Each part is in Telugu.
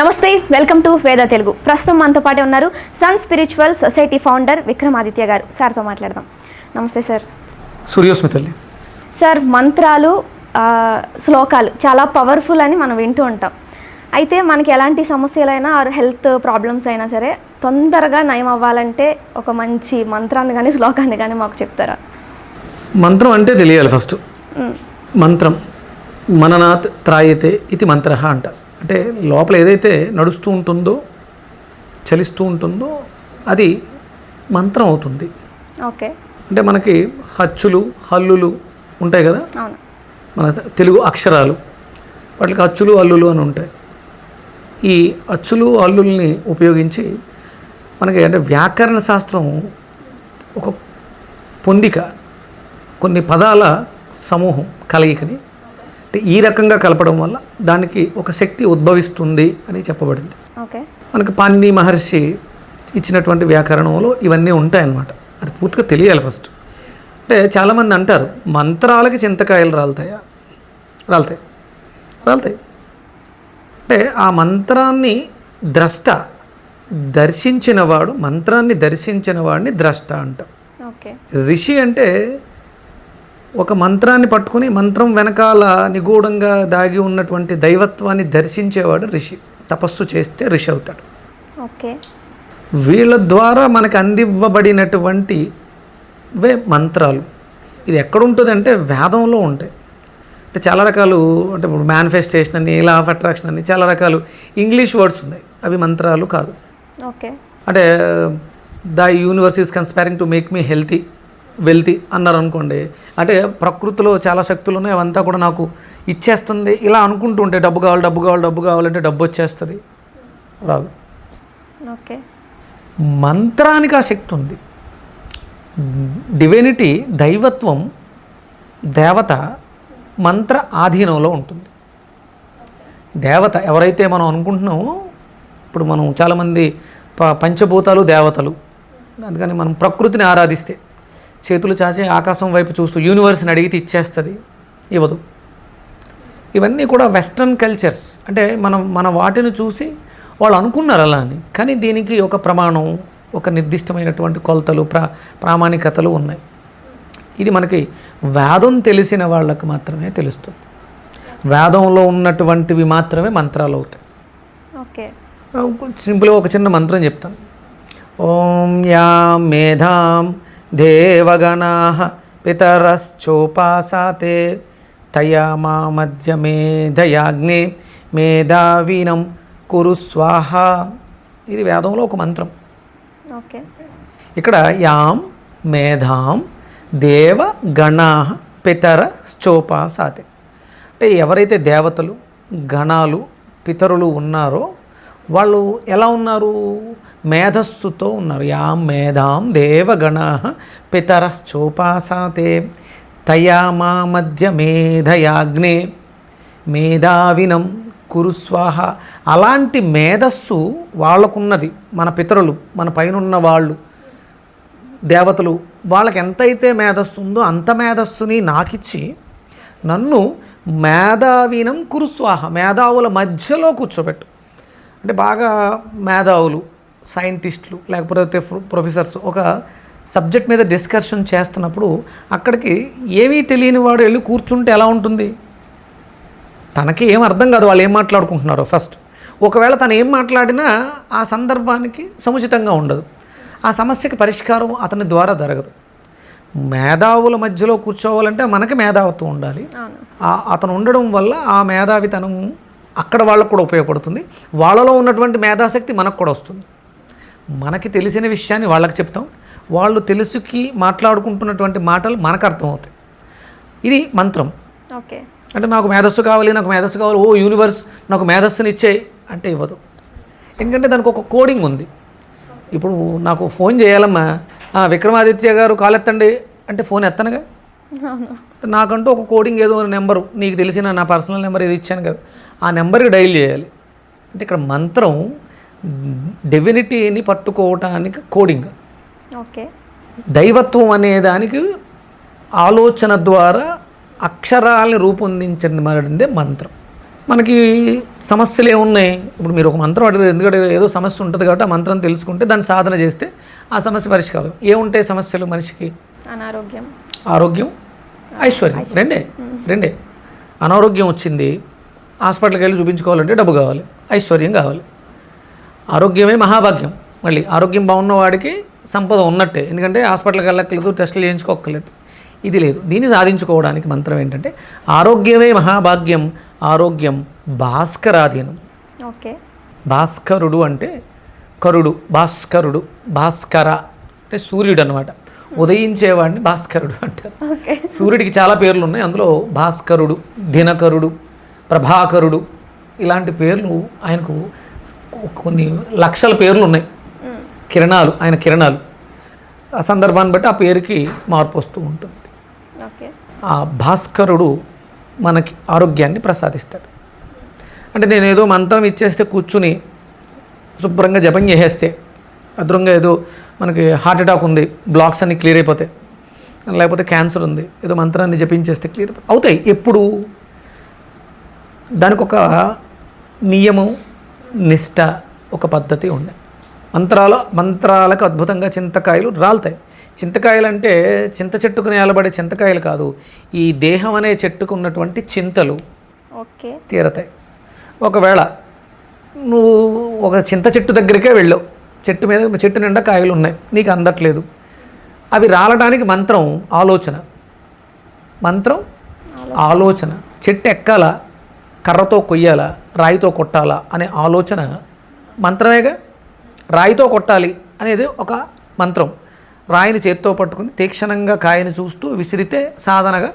నమస్తే వెల్కమ్ టు వేద తెలుగు. ప్రస్తుతం మనతో పాటు ఉన్నారు sun spiritual society founder Vikramaditya గారు. సార్తో మాట్లాడదాం. నమస్తే సార్. సూర్యోస్మి తల్లి సార్ మంత్రాలు శ్లోకాలు చాలా పవర్ఫుల్ అని మనం వింటూ ఉంటాం. అయితే మనకి ఎలాంటి సమస్యలైనా ఆర్ హెల్త్ ప్రాబ్లమ్స్ అయినా సరే తొందరగా నయం అవ్వాలంటే ఒక మంచి మంత్రాన్ని కానీ శ్లోకాన్ని కానీ మాకు చెప్తారా? మంత్రం అంటే తెలియాలి ఫస్ట్. మంత్రం. మననాత్ త్రాయతే ఇది మంత్ర అంట. అంటే లోపల ఏదైతే నడుస్తూ ఉంటుందో చలిస్తూ ఉంటుందో అది మంత్రం అవుతుంది. ఓకే. అంటే మనకి హచ్చులు హల్లులు ఉంటాయి కదా? మన తెలుగు అక్షరాలు. వాటికి అచ్చులు హల్లులు అని ఉంటాయి. ఈ అచ్చులు హల్లుల్ని ఉపయోగించి మనకి అంటే వ్యాకరణ శాస్త్రం ఒక పొందిక కొన్ని పదాల సమూహం కలయికని అంటే ఈ రకంగా కలపడం వల్ల దానికి ఒక శక్తి ఉద్భవిస్తుంది అని చెప్పబడింది. మనకి పాణిని మహర్షి ఇచ్చినటువంటి వ్యాకరణంలో ఇవన్నీ ఉంటాయన్నమాట. అది పూర్తిగా తెలియాలి ఫస్ట్. అంటే చాలామంది అంటారు మంత్రాలకి చింతకాయలు రాలుతాయా? రాలుతాయి. రాలుతాయి. అంటే ఆ మంత్రాన్ని ద్రష్ట దర్శించినవాడు మంత్రాన్ని దర్శించిన వాడిని ద్రష్ట అంటాం ఓకే. ఋషి అంటే ఒక మంత్రాన్ని పట్టుకుని మంత్రం వెనకాల నిగూఢంగా దాగి ఉన్నటువంటి దైవత్వాన్ని దర్శించేవాడు ఋషి తపస్సు చేస్తే ఋషి అవుతాడు. ఓకే. వీళ్ళ ద్వారా మనకు అందివ్వబడినటువంటి వే మంత్రాలు. ఇది ఎక్కడుంటుందంటే వేదంలో ఉంటాయి. అంటే చాలా రకాలు అంటే ఇప్పుడు మేనిఫెస్టేషన్ అని లా ఆఫ్ అట్రాక్షన్ అని చాలా రకాలు ఇంగ్లీష్ వర్డ్స్ ఉన్నాయి. అవి మంత్రాలు కాదు. ఓకే. అంటే the universe is conspiring to make me healthy wealthy అన్నారు అనుకోండి అంటే ప్రకృతిలో చాలా శక్తులు ఉన్నాయి అవంతా కూడా నాకు ఇచ్చేస్తుంది ఇలా అనుకుంటూ ఉంటే డబ్బు కావాలి డబ్బు కావాలి డబ్బు కావాలంటే డబ్బు వచ్చేస్తుంది. రాదు. ఓకే. మంత్రానికి ఆ శక్తి ఉంది. డివినిటీ దైవత్వం దేవత మంత్ర ఆధీనంలో ఉంటుంది. దేవత ఎవరైతే మనం అనుకుంటున్నామో ఇప్పుడు మనం చాలామంది ప పంచభూతాలు దేవతలు. అందుకని మనం ప్రకృతిని ఆరాధిస్తే చేతులు చాచి ఆకాశం వైపు చూస్తూ యూనివర్స్ని అడిగితే ఇచ్చేస్తుంది. ఇవ్వదు. ఇవన్నీ కూడా వెస్ట్రన్ కల్చర్స్ అంటే మనం మన వాటిని చూసి వాళ్ళు అనుకున్నారు అలా అని. కానీ దీనికి ఒక ప్రమాణం ఒక నిర్దిష్టమైనటువంటి కొలతలు ప్రా ప్రామాణికతలు ఉన్నాయి. ఇది మనకి వేదం తెలిసిన వాళ్ళకి మాత్రమే తెలుస్తుంది. వేదంలో ఉన్నటువంటివి మాత్రమే మంత్రాలు అవుతాయి. ఓకే. సింపుల్గా ఒక చిన్న మంత్రం చెప్తాను. ఓం యా మేధాం దేవగణా పితరశ్చోపాసాతే తయా మా మధ్య మేధయాగ్నే మేధావీనం కురు స్వాహ. ఇది వేదంలో ఒక మంత్రం. ఓకే. ఇక్కడ యాం మేధాం దేవగణా పితర శ్చోపాసాతే అంటే ఎవరైతే దేవతలు గణాలు పితరులు ఉన్నారో వాళ్ళు ఎలా ఉన్నారు? మేధస్సుతో ఉన్నారు. యా మేధాం దేవగణ పితరశ్చోపాసాతే తయా మా మధ్య మేధయాగ్నే మేధావినం కురుస్వాహ అలాంటి మేధస్సు వాళ్ళకున్నది మన పితరులు మన పైనున్న వాళ్ళు దేవతలు. వాళ్ళకి ఎంతైతే మేధస్సు ఉందో అంత మేధస్సుని నాకిచ్చి నన్ను మేధావీనం కురుస్వాహ మేధావుల మధ్యలో కూర్చోబెట్టు. అంటే బాగా మేధావులు సైంటిస్టులు లేకపోతే ప్రొ- ప్రొఫెసర్స్ ఒక సబ్జెక్ట్ మీద డిస్కషన్ చేస్తున్నప్పుడు అక్కడికి ఏమీ తెలియని వాడు వెళ్ళి కూర్చుంటే ఎలా ఉంటుంది? తనకి ఏం అర్థం కాదు వాళ్ళు ఏం మాట్లాడుకుంటున్నారో ఫస్ట్. ఒకవేళ తను ఏం మాట్లాడినా ఆ సందర్భానికి సముచితంగా ఉండదు. ఆ సమస్యకి పరిష్కారం అతని ద్వారా జరగదు. మేధావుల మధ్యలో కూర్చోవాలంటే మనకి మేధావిత్వం ఉండాలి. అతను ఉండడం వల్ల ఆ మేధావితనం అక్కడ వాళ్ళకు కూడా ఉపయోగపడుతుంది. వాళ్ళలో ఉన్నటువంటి మేధాశక్తి మనకు కూడా వస్తుంది. మనకి తెలిసిన విషయాన్ని వాళ్ళకి చెప్తాం. వాళ్ళు తెలుసుకి మాట్లాడుకుంటున్నటువంటి మాటలు మనకు అర్థమవుతాయి. ఇది మంత్రం. ఓకే. అంటే నాకు మేధస్సు కావాలి నాకు మేధస్సు కావాలి ఓ యూనివర్స్ నాకు మేధస్సుని ఇచ్చేయి అంటే ఇవ్వదు. ఎందుకంటే దానికి ఒక కోడింగ్ ఉంది. ఇప్పుడు నాకు ఫోన్ చేయాలమ్మా. "ఆ, విక్రమాదిత్య గారు కాల్ ఎత్తండి అంటే ఫోన్ ఎత్తనుగా? నాకంటూ ఒక కోడింగ్ ఏదో నెంబరు నీకు తెలిసిన నా పర్సనల్ నెంబర్ ఏది ఇచ్చాను కదా ఆ నెంబర్కి డైల్ చేయాలి. అంటే ఇక్కడ మంత్రం డివినిటీని పట్టుకోవటానికి కోడింగ్ ఓకే. దైవత్వం అనే దానికి ఆలోచన ద్వారా అక్షరాల్ని రూపొందించబడిందే మంత్రం. మనకి సమస్యలు ఏమున్నాయి ఇప్పుడు మీరు ఒక మంత్రం అడిగారు ఎందుకంటే ఏదో సమస్య ఉంటుంది కాబట్టి ఆ మంత్రం తెలుసుకుంటే దాన్ని సాధన చేస్తే ఆ సమస్య పరిష్కారం. ఏముంటాయి సమస్యలు మనిషికి? అనారోగ్యం. ఆరోగ్యం ఐశ్వర్యం. రెండే రెండే. అనారోగ్యం వచ్చింది హాస్పిటల్కి వెళ్ళి చూపించుకోవాలంటే డబ్బు కావాలి ఐశ్వర్యం కావాలి. ఆరోగ్యమే మహాభాగ్యం. మళ్ళీ ఆరోగ్యం బాగున్న వాడికి సంపద ఉన్నట్టే. ఎందుకంటే హాస్పిటల్కి వెళ్ళక్కర్లేదు టెస్టులు చేయించుకోక్కర్లేదు. ఇది లేదు. దీన్ని సాధించుకోవడానికి మంత్రం ఏంటంటే ఆరోగ్యమే మహాభాగ్యం ఆరోగ్యం భాస్కరాధీనం. ఓకే. భాస్కరుడు అంటే కరుడు భాస్కరుడు భాస్కర అంటే సూర్యుడు అనమాట ఉదయించేవాడిని భాస్కరుడు అంటారు. సూర్యుడికి చాలా పేర్లు ఉన్నాయి అందులో భాస్కరుడు దినకరుడు ప్రభాకరుడు ఇలాంటి పేర్లు ఆయనకు కొన్ని లక్షల పేర్లు ఉన్నాయి కిరణాలు ఆయన కిరణాలు. ఆ సందర్భాన్ని బట్టి ఆ పేరుకి మార్పు వస్తూ ఉంటుంది. ఆ భాస్కరుడు మనకి ఆరోగ్యాన్ని ప్రసాదిస్తాడు. అంటే నేను ఏదో మంత్రం ఇచ్చేస్తే కూర్చుని శుభ్రంగా జపం చేసేస్తే భద్రంగా ఏదో మనకి హార్ట్ అటాక్ ఉంది బ్లాక్స్ అన్ని క్లియర్ అయిపోతాయి. లేకపోతే క్యాన్సర్ ఉంది ఏదో మంత్రాన్ని జపించేస్తే క్లియర్ అవుతాయి ఎప్పుడు. దానికి ఒక నియమం నిష్ట ఒక పద్ధతి ఉన్నాయి మంత్రాలు మంత్రాలకు అద్భుతంగా చింతకాయలు రాలుతాయి. చింతకాయలు అంటే చింత చెట్టుకు నేలబడే చింతకాయలు కాదు ఈ దేహం అనే చెట్టుకు ఉన్నటువంటి చింతలు ఓకే. తీరతాయి. ఒకవేళ నువ్వు ఒక చింత చెట్టు దగ్గరికే వెళ్ళావు చెట్టు మీద చెట్టు నిండా కాయలు ఉన్నాయి. నీకు అందట్లేదు. అవి రాలడానికి మంత్రం ఆలోచన. మంత్రం ఆలోచన. చెట్టు ఎక్కాలా? కర్రతో కొయ్యాలా? రాయితో కొట్టాలా? అనే ఆలోచన మంత్రమేగా? రాయితో కొట్టాలి అనేది ఒక మంత్రం. రాయిని చేత్తో పట్టుకుని తీక్షణంగా కాయని చూస్తూ విసిరితే సాధనగా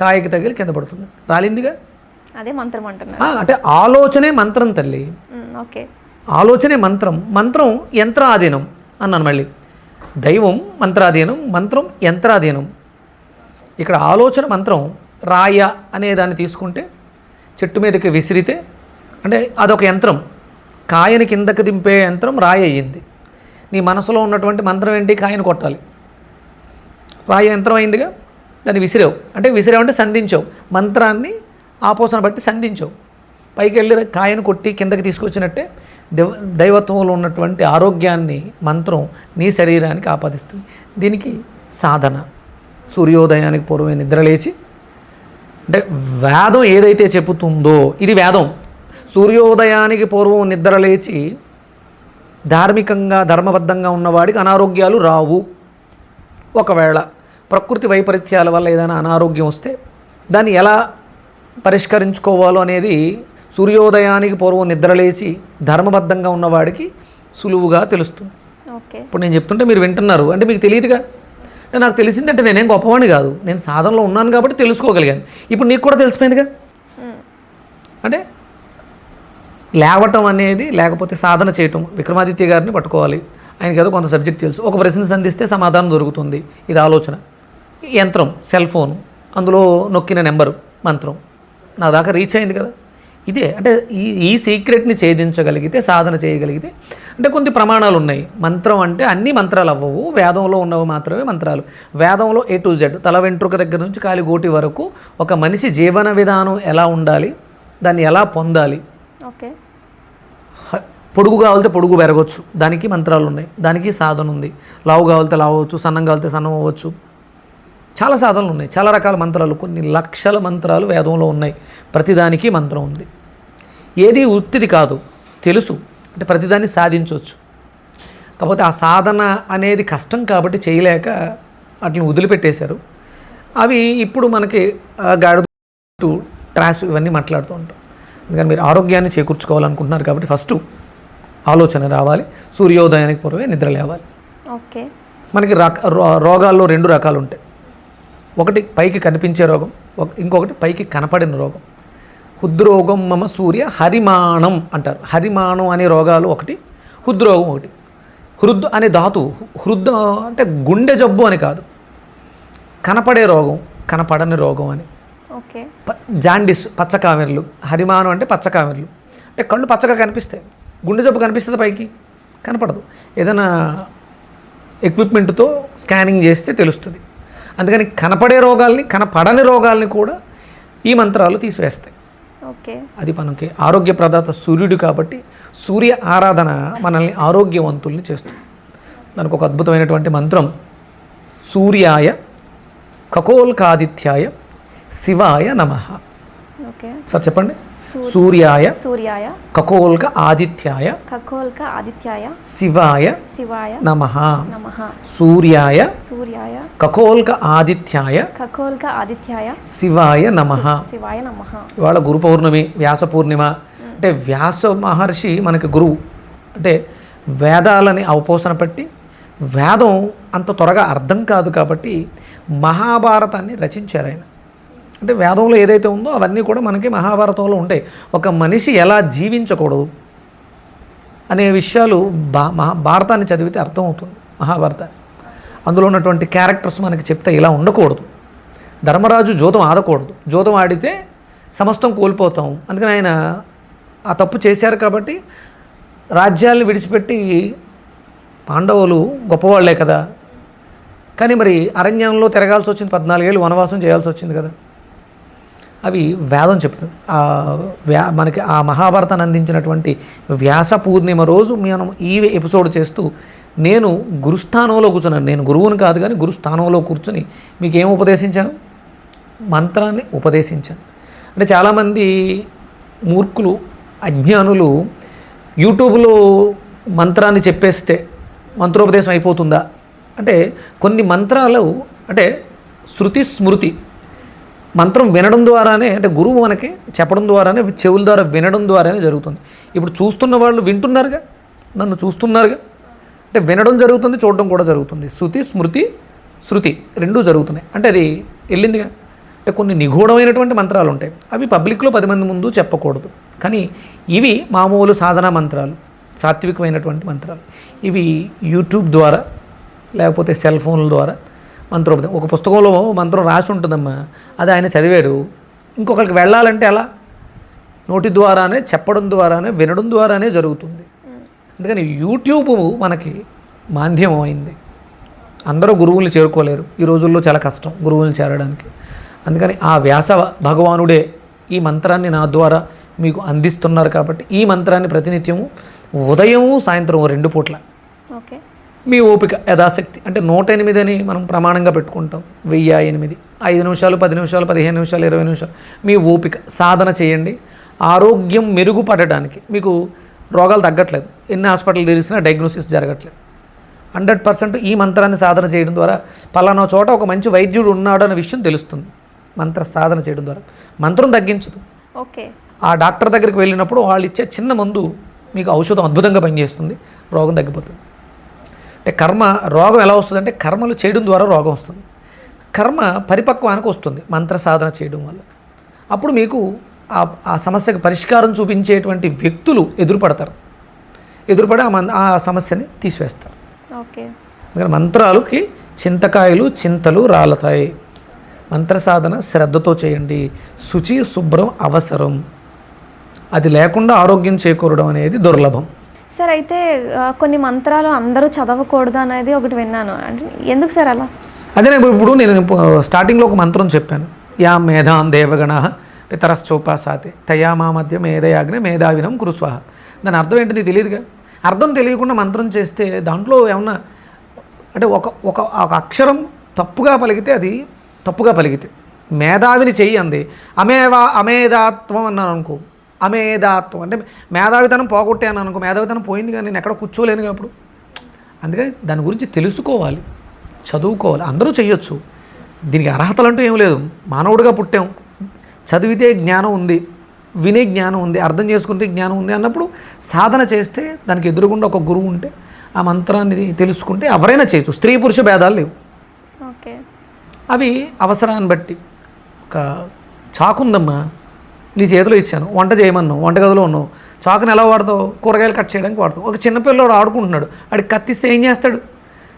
కాయకి తగిలి కింద పడుతుంది. రాలిందిగా? అదే మంత్రం అంటున్నారు. అంటే ఆలోచనే మంత్రం తల్లి. ఓకే. ఆలోచనే మంత్రం మంత్రం యంత్రాధీనం అన్నాను మళ్ళీ. దైవం మంత్రాధీనం మంత్రం యంత్రాధీనం. ఇక్కడ ఆలోచన మంత్రం రాయ అనే దాన్ని తీసుకుంటే చెట్టు మీదకి విసిరితే అంటే అదొక యంత్రం. కాయని కిందకి దింపే యంత్రం రాయి అయ్యింది. నీ మనసులో ఉన్నటువంటి మంత్రం ఏంటి? కాయని కొట్టాలి. రాయి యంత్రం అయిందిగా దాన్ని విసిరావు. అంటే విసిరావు అంటే సంధించావు. మంత్రాన్ని ఆపోసన బట్టి సంధించావు. పైకి వెళ్ళి కాయను కొట్టి కిందకి తీసుకొచ్చినట్టే దైవ దైవత్వంలో ఉన్నటువంటి ఆరోగ్యాన్ని మంత్రం నీ శరీరానికి ఆపాదిస్తుంది. దీనికి సాధన. సూర్యోదయానికి పూర్వమే నిద్రలేచి అంటే వేదం ఏదైతే చెబుతుందో ఇది వేదం. సూర్యోదయానికి పూర్వం నిద్రలేచి ధార్మికంగా ధర్మబద్ధంగా ఉన్నవాడికి అనారోగ్యాలు రావు. ఒకవేళ ప్రకృతి వైపరీత్యాల వల్ల ఏదైనా అనారోగ్యం వస్తే దాన్ని ఎలా పరిష్కరించుకోవాలో అనేది సూర్యోదయానికి పూర్వం నిద్రలేచి ధర్మబద్ధంగా ఉన్నవాడికి సులువుగా తెలుస్తుంది. ఓకే. ఇప్పుడు నేను చెప్తుంటే మీరు వింటున్నారు. అంటే మీకు తెలియదుగా? నాకు తెలిసిందంటే నేనేం గొప్పవాడిని కాదు. నేను సాధనలో ఉన్నాను కాబట్టి తెలుసుకోగలిగాను. ఇప్పుడు నీకు కూడా తెలిసిపోయిందిగా? అంటే లేవటం అనేది లేకపోతే సాధన చేయటం విక్రమాదిత్య గారిని పట్టుకోవాలి. ఆయనకి ఏదో కొంత సబ్జెక్ట్ తెలుసు. ఒక ప్రశ్న సంధిస్తే సమాధానం దొరుకుతుంది. ఇది ఆలోచన. యంత్రం సెల్ ఫోన్ అందులో నొక్కిన నెంబరు మంత్రం. నా దాకా రీచ్ అయింది కదా? ఇదే అంటే ఈ ఈ సీక్రెట్ని ఛేదించగలిగితే సాధన చేయగలిగితే అంటే కొన్ని ప్రమాణాలు ఉన్నాయి. మంత్రం అంటే అన్ని మంత్రాలు అవ్వవు. వేదంలో ఉన్నవి మాత్రమే మంత్రాలు. వేదంలో ఏ టు జెడ్ తల వెంట్రుక దగ్గర నుంచి కాలి గోటి వరకు ఒక మనిషి జీవన విధానం ఎలా ఉండాలి దాన్ని ఎలా పొందాలి. ఓకే. పొడుగు కావాలితే పొడుగు పెరగవచ్చు దానికి మంత్రాలు ఉన్నాయి. దానికి సాధన ఉంది. లావు కావాలితే లావు అవ్వచ్చు. సన్నం కావాలితే సన్నం అవ్వచ్చు. చాలా సాధనలు ఉన్నాయి. చాలా రకాల మంత్రాలు కొన్ని లక్షల మంత్రాలు వేదంలో ఉన్నాయి. ప్రతిదానికి మంత్రం ఉంది. ఏది ఉత్తిది కాదు. తెలుసు. అంటే ప్రతిదాన్ని సాధించవచ్చు. కాకపోతే ఆ సాధన అనేది కష్టం కాబట్టి చేయలేక వాటిని వదిలిపెట్టేశారు. అవి ఇప్పుడు మనకి ఆ, గాడిద ట్రాస్ ఇవన్నీ మాట్లాడుతూ ఉంటాం. అందుకని మీరు ఆరోగ్యాన్ని చేకూర్చుకోవాలనుకుంటున్నారు కాబట్టి ఫస్ట్ ఆలోచన రావాలి. సూర్యోదయానికి పూర్వమే నిద్ర లేవాలి. ఓకే. మనకి రోగాల్లో రెండు రకాలు ఉంటాయి. ఒకటి పైకి కనిపించే రోగం ఇంకొకటి పైకి కనపడిన రోగం. హృద్రోగం మమ సూర్య హరిమాణం అంటారు. హరిమాణం అనే రోగాలు ఒకటి హృద్రోగం ఒకటి. హృద్ అనే ధాతు హృద్ అంటే గుండె జబ్బు అని కాదు. కనపడే రోగం కనపడని రోగం అని. ఓకే. జాండిస్ పచ్చకామెర్లు హరిమానం అంటే పచ్చకామెర్లు అంటే కళ్ళు పచ్చగా కనిపిస్తాయి. గుండె జబ్బు కనిపిస్తుంది పైకి కనపడదు. ఏదైనా ఎక్విప్మెంట్తో స్కానింగ్ చేస్తే తెలుస్తుంది. అందుకని కనపడే రోగాల్ని కనపడని రోగాల్ని కూడా ఈ మంత్రాలు తీసివేస్తాయి. ఓకే. అది మనకి ఆరోగ్య ప్రదాత సూర్యుడు కాబట్టి సూర్య ఆరాధన మనల్ని ఆరోగ్యవంతుల్ని చేస్తుంది. దానికి ఒక అద్భుతమైనటువంటి మంత్రం. సూర్యాయ ఖగోల్కాదిత్యాయ శివాయ నమ. సార్ చెప్పండి. సూర్యాయ సూర్యాయ ఖగోల్క ఆదిత్యాయ ఖగోల్క ఆదిత్యాయ శివాయ శివాయ నమ. నమ. సూర్యాయ సూర్యాయ ఖగోల్క ఆదిత్యాయ ఖగోల్క ఆదిత్యాయ శివాయ నమ. శివాయ నమ. ఇవాళ గురు పౌర్ణమి వ్యాస పూర్ణిమ. అంటే వ్యాస మహర్షి మనకి గురువు అంటే వేదాలని అవపోసన పెట్టి వేదం అంత త్వరగా అర్థం కాదు కాబట్టి మహాభారతాన్ని రచించారు ఆయన. అంటే వేదంలో ఏదైతే ఉందో అవన్నీ కూడా మనకి మహాభారతంలో ఉంటాయి. ఒక మనిషి ఎలా జీవించకూడదు అనే విషయాలు బా మహా భారతాన్ని చదివితే అర్థమవుతుంది మహాభారతాన్ని. అందులో ఉన్నటువంటి క్యారెక్టర్స్ మనకి చెప్తే ఇలా ఉండకూడదు. ధర్మరాజు జోతం ఆడకూడదు జోతం ఆడితే సమస్తం కోల్పోతాం. అందుకని ఆయన ఆ తప్పు చేశారు కాబట్టి రాజ్యాలను విడిచిపెట్టి పాండవులు గొప్పవాళ్ళే కదా. కానీ మరి అరణ్యంలో తిరగాల్సి వచ్చింది పద్నాలుగేళ్ళు వనవాసం చేయాల్సి వచ్చింది కదా. అవి వేదం చెప్తుంది. ఆ వ్యా మనకి ఆ మహాభారతాన్ని అందించినటువంటి వ్యాస పూర్ణిమ రోజు మనం ఈ ఎపిసోడ్ చేస్తూ నేను గురుస్థానంలో కూర్చున్నాను. నేను గురువుని కాదు కానీ గురుస్థానంలో కూర్చుని మీకు ఏం ఉపదేశించాను? మంత్రాన్ని ఉపదేశించాను. అంటే చాలామంది మూర్ఖులు అజ్ఞానులు యూట్యూబ్లో మంత్రాన్ని చెప్పేస్తే మంత్రోపదేశం అయిపోతుందా? అంటే కొన్ని మంత్రాలు అంటే శృతి స్మృతి మంత్రం వినడం ద్వారానే అంటే గురువు మనకి చెప్పడం ద్వారానే చెవుల ద్వారా వినడం ద్వారానే జరుగుతుంది. ఇప్పుడు చూస్తున్న వాళ్ళు వింటున్నారుగా? నన్ను చూస్తున్నారుగా? అంటే వినడం జరుగుతుంది చూడడం కూడా జరుగుతుంది. శృతి స్మృతి శృతి రెండూ జరుగుతున్నాయి. అంటే అది వెళ్ళిందిగా? అంటే కొన్ని నిగూఢమైనటువంటి మంత్రాలు ఉంటాయి. అవి పబ్లిక్లో పది మంది ముందు చెప్పకూడదు. కానీ ఇవి మామూలు సాధనా మంత్రాలు సాత్వికమైనటువంటి మంత్రాలు. ఇవి యూట్యూబ్ ద్వారా లేకపోతే సెల్ ఫోన్ల ద్వారా మంత్రోపదేశం ఒక పుస్తకంలో మంత్రం రాసి ఉంటుందమ్మా. అది ఆయన చదివాడు. ఇంకొకరికి వెళ్ళాలంటే ఎలా? నోటి ద్వారానే చెప్పడం ద్వారానే వినడం ద్వారానే జరుగుతుంది. అందుకని యూట్యూబ్ మనకి మాధ్యమం అయింది. అందరూ గురువుల్ని చేరుకోలేరు. ఈ రోజుల్లో చాలా కష్టం గురువుల్ని చేరడానికి. అందుకని ఆ వ్యాస భగవానుడే ఈ మంత్రాన్ని నా ద్వారా మీకు అందిస్తున్నారు కాబట్టి ఈ మంత్రాన్ని ప్రతినిత్యము ఉదయము సాయంత్రం రెండు పూట్ల. ఓకే. మీ ఓపిక యథాశక్తి. అంటే నూట ఎనిమిది అని మనం ప్రమాణంగా పెట్టుకుంటాం. వెయ్యి ఎనిమిది. ఐదు నిమిషాలు పది నిమిషాలు పదిహేను నిమిషాలు ఇరవై నిమిషాలు. మీ ఓపిక సాధన చేయండి. ఆరోగ్యం మెరుగుపడడానికి మీకు రోగాలు తగ్గట్లేదు. ఎన్ని హాస్పిటల్ తిరిగినా డయాగ్నోసిస్ జరగట్లేదు. హండ్రెడ్ పర్సెంట్ ఈ మంత్రాన్ని సాధన చేయడం ద్వారా పలానా చోట ఒక మంచి వైద్యుడు ఉన్నాడు అనే విషయం తెలుస్తుంది. మంత్ర సాధన చేయడం ద్వారా. మంత్రం తగ్గించదు. ఓకే. ఆ డాక్టర్ దగ్గరికి వెళ్ళినప్పుడు వాళ్ళు ఇచ్చే చిన్న మందు మీకు ఔషధం అద్భుతంగా పనిచేస్తుంది. రోగం తగ్గిపోతుంది. అంటే కర్మ రోగం ఎలా వస్తుంది అంటే కర్మలు చేయడం ద్వారా రోగం వస్తుంది. కర్మ పరిపక్వానికి వస్తుంది మంత్ర సాధన చేయడం వల్ల. అప్పుడు మీకు ఆ ఆ సమస్యకు పరిష్కారం చూపించేటువంటి వ్యక్తులు ఎదురుపడతారు. ఎదురుపడి ఆ మన్ ఆ సమస్యని తీసివేస్తారు. ఓకే. మంత్రాలకి చింతకాయలు చింతలు రాలతాయి. మంత్ర సాధన శ్రద్ధతో చేయండి. శుచి శుభ్రం అవసరం. అది లేకుండా ఆరోగ్యం చేకూరడం అనేది దుర్లభం. సార్ అయితే కొన్ని మంత్రాలు అందరూ చదవకూడదు అనేది ఒకటి విన్నాను. అంటే ఎందుకు సార్ అలా? అదే నేను ఇప్పుడు నేను స్టార్టింగ్లో ఒక మంత్రం చెప్పాను. యా మేధాం దేవగణ పితరశ్చోపాసాతే తయా మా మధ్య మేధయాగ్ని మేధావినం కురుస్వాహ. దాని అర్థం ఏంటి నీకు తెలియదుగా అర్థం తెలియకుండా మంత్రం చేస్తే దాంట్లో ఏమన్నా అంటే ఒక ఒక ఒక అక్షరం తప్పుగా పలికితే అది తప్పుగా పలికితే. మేధావిని చెయ్యి అంది. అమేవా అమేధాత్వం అన్నాను అనుకో. అమేధాత్వం. అంటే మేధావితనం పోగొట్టాను అనుకో మేధావితనం పోయింది కానీ నేను ఎక్కడ కూర్చోలేను అప్పుడు. అందుకని దాని గురించి తెలుసుకోవాలి చదువుకోవాలి. అందరూ చేయొచ్చు దీనికి అర్హతలు అంటూ ఏం లేదు. మానవుడిగా పుట్టాం. చదివితే జ్ఞానం ఉంది. వినే జ్ఞానం ఉంది. అర్థం చేసుకుంటే జ్ఞానం ఉంది అన్నప్పుడు సాధన చేస్తే దానికి ఎదురుగుండా ఒక గురువు ఉంటే ఆ మంత్రాన్ని తెలుసుకుంటే ఎవరైనా చేయొచ్చు. స్త్రీ పురుష భేదాలు లేవు. ఓకే. అవి అవసరాన్ని బట్టి. ఒక చాకుందమ్మా. నీ చేతిలో ఇచ్చాను. వంట చేయమన్నావు. వంటగదిలో ఉన్నావు. చాకుని ఎలా వాడతావు? కూరగాయలు కట్ చేయడానికి వాడతావు. ఒక చిన్నపిల్లవాడు ఆడుకుంటున్నాడు. ఆడికి కత్తిస్తే ఏం చేస్తాడు?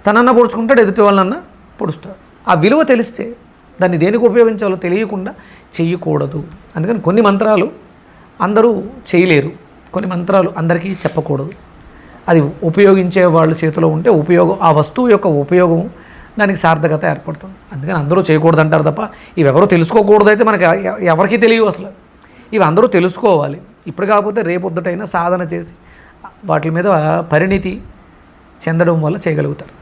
తనన్నా పొడుచుకుంటాడు ఎదుటి వాళ్ళన్నా పొడుస్తాడు. ఆ విలువ తెలిస్తే దాన్ని దేనికి ఉపయోగించాలో తెలియకుండా చేయకూడదు అందుకని కొన్ని మంత్రాలు అందరూ చేయలేరు. కొన్ని మంత్రాలు అందరికీ చెప్పకూడదు. అది ఉపయోగించే వాళ్ళ చేతిలో ఉంటే ఉపయోగం ఆ వస్తువు యొక్క ఉపయోగం దానికి సార్థకత ఏర్పడుతుంది. అందుకని అందరూ చేయకూడదు అంటారు తప్ప ఇవి ఎవరో తెలుసుకోకూడదు అయితే మనకి ఎవరికీ తెలియవు అసలు. ఇవి అందరూ తెలుసుకోవాలి. ఇప్పుడు కాకపోతే రేపొద్దుటైనా సాధన చేసి వాటి మీద పరిణితి చెందడం వల్ల చేయగలుగుతారు.